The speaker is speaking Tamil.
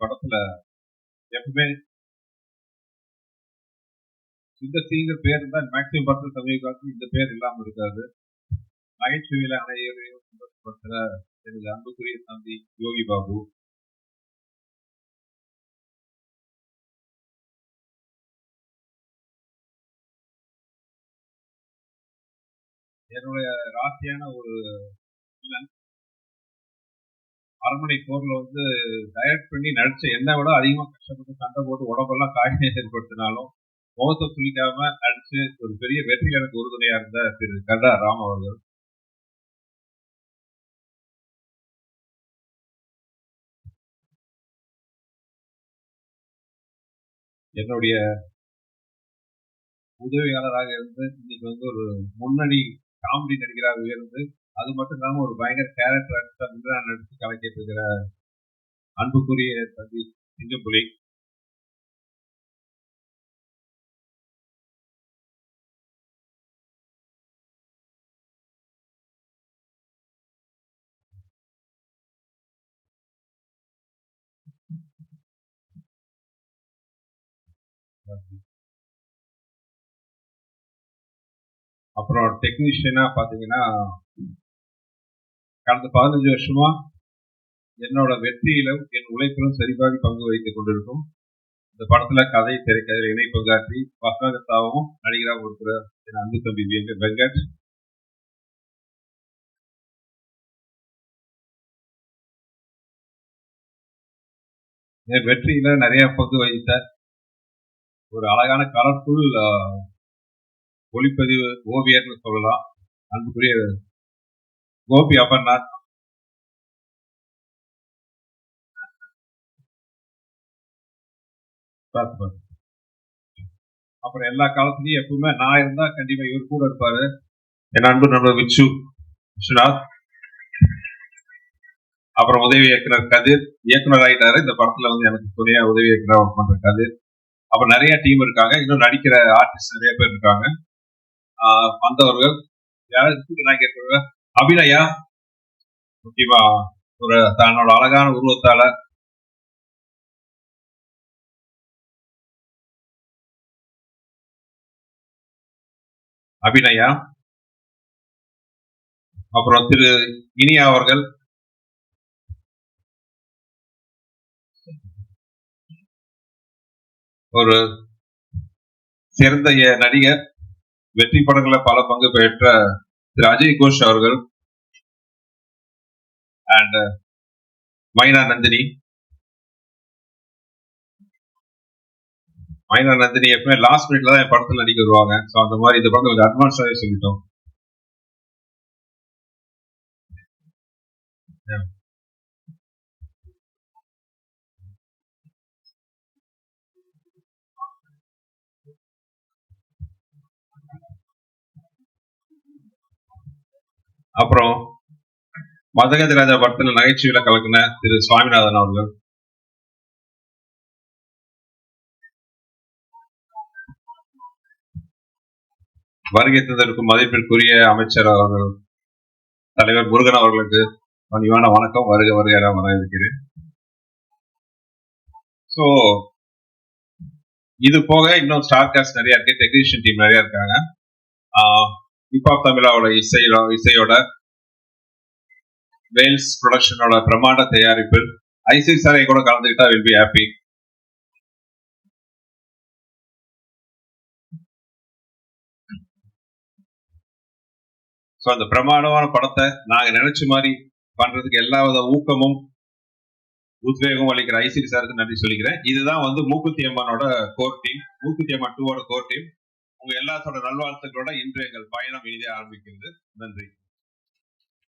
படத்துல எப்பவுமே இந்த சீங்கிற பேர் தான் மேக்சிமம் படத்துல சமீப இந்த பேர் இல்லாம இருக்காது. நகைச்சுவையில அனைவரையும் சந்தோஷப்படுத்துற எனது அன்புக்குரிய தம்பி யோகி பாபு. என்னுடைய ராசியான ஒரு வில்லன் அரண்மனை போர்ல வந்து டயட் பண்ணி நடிச்ச என்ன விட அதிகமா கஷ்டப்பட்டு சண்டை போட்டு உடம்பெல்லாம் காயம் ஏற்படுத்தினாலும் முகத்தை சுளிக்காம நடிச்சு ஒரு பெரிய வெற்றி எனக்கு உறுதுணையா இருந்த திரு கர்டா ராம் அவர்கள். என்னுடைய உதவியாளராக இருந்து இன்னைக்கு வந்து ஒரு முன்னணி காமெடி நடிகராக உயர்ந்து அது மட்டும் இல்லாம ஒரு பயங்கர கேரக்டர் ஆர்டிஸ்டா நடிச்சு கலக்கிட்டு இருக்கிற அன்புக்குரிய தம்பி சிங்கப்புலி அப்புறம் டெக்னீஷியனா பாத்தீங்கன்னா கடந்த பதினஞ்சு வருஷமா என்னோட வெற்றியிலும் என் உழைப்பிலும் சரிபாதி பங்கு வகித்துக் கொண்டிருக்கும். இந்த படத்துல கதை திரைக்கதையில் இணை பங்காற்றி வசனகத்தாவும் நடிகராகவும் இருக்கிற என் அன்பு தம்பி வெங்கட். என் வெற்றியில நிறைய பங்கு வகித்த ஒரு அழகான கலர்ஃபுல் ஒளிப்பதிவு ஓவியர்னு சொல்லலாம். அன்புக்குரிய கோபி அமர்நாத் அப்புறம் எல்லா காலத்துலயும் எப்பவுமே நான் இருந்தா கண்டிப்பா இவர் கூட இருப்பாரு. என் அன்பு நண்பர் விச்சு விஸ்வநாத். அப்புறம் உதவி இயக்குனர் கதிர். இயக்குனர் ஆயிட்டாரு. இந்த படத்துல வந்து எனக்கு துணையா உதவி இயக்குனர் ஒர்க் பண்ற கதிர். அப்புறம் நிறைய டீம் இருக்காங்க. இன்னும் நடிக்கிற ஆர்டிஸ்ட் நிறைய பேர் இருக்காங்க. ஆஹ் வந்தவர்கள். யாராவது நான் கேட்கிறேன் அபிநயா. முக்கியமா ஒரு தன்னோட அழகான உருவத்தால. அபிநயா. அப்புறம் திரு இனியா அவர்கள். ஒரு சிறந்த நடிகர். வெற்றி படங்களை பல பங்கு பெற்ற திரு அஜய் கோஷ் அவர்கள் அண்ட் uh, மைனா நந்தினி. மைனா நந்தினி எப்பவுமே லாஸ்ட் மினிட்ல தான் என் படத்துல நடிக்க வருவாங்க. ஸோ அந்த மாதிரி இந்த படத்துல கொஞ்சம் அட்வான்ஸாகவே சொல்லிட்டோம். அப்புறம் மதகதி ராஜா படத்துல நகைச்சுவையில கலக்கின திரு சுவாமிநாதன் அவர்கள். வருகை தந்திருக்கும் மதிப்பிற்குரிய அமைச்சர் அவர்கள் தலைவர் முருகன் அவர்களுக்கு பணிவான வணக்கம். வருக வருக வர வரவேற்கிறேன். ஸோ இது போக இன்னும் ஸ்டார் காஸ்ட் நிறைய இருக்கு. டெக்னீஷியன் டீம் நிறைய இருக்காங்க. ஹிப்ஹாப் தமிழாவோட இசை இசையோட வேல்ஸ் ப்ரொடக்ஷனோட பிரமாண்ட தயாரிப்பில் ஐசி சாரை கூட கலந்துக்கிட்டா வில் பி ஹாப்பி ஸோ அந்த பிரமாண்டமான படத்தை நாங்க நினைச்ச மாதிரி பண்றதுக்கு எல்லா வித ஊக்கமும் உத்வேகம் அளிக்கிற ஐசி சாருக்கு நன்றி சொல்லிக்கிறேன். இதுதான் வந்து மூக்குத்தி அம்மனோட கோர் டீம் மூக்குத்தி அம்மன் டூவோட கோர் டீம் உங்க எல்லாத்தோட நல்வாழ்த்துக்களோட இன்று எங்கள் பயணம் இனிதே ஆரம்பிக்கிறது நன்றி.